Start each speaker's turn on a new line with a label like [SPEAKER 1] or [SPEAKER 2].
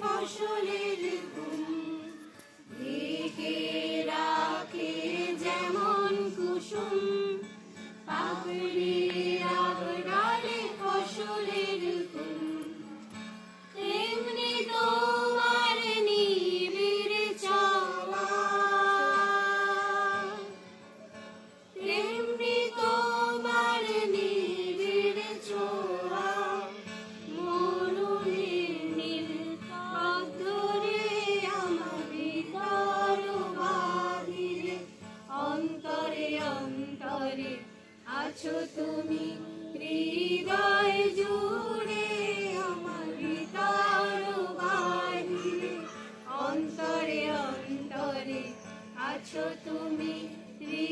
[SPEAKER 1] ফসলের রাখে যেমন কুসুম পাগড়ি ভরে আছো তুমি হৃদয় জুড়ে আমার ভিতর অন্তরে অন্তরে আছো তুমি শ্রী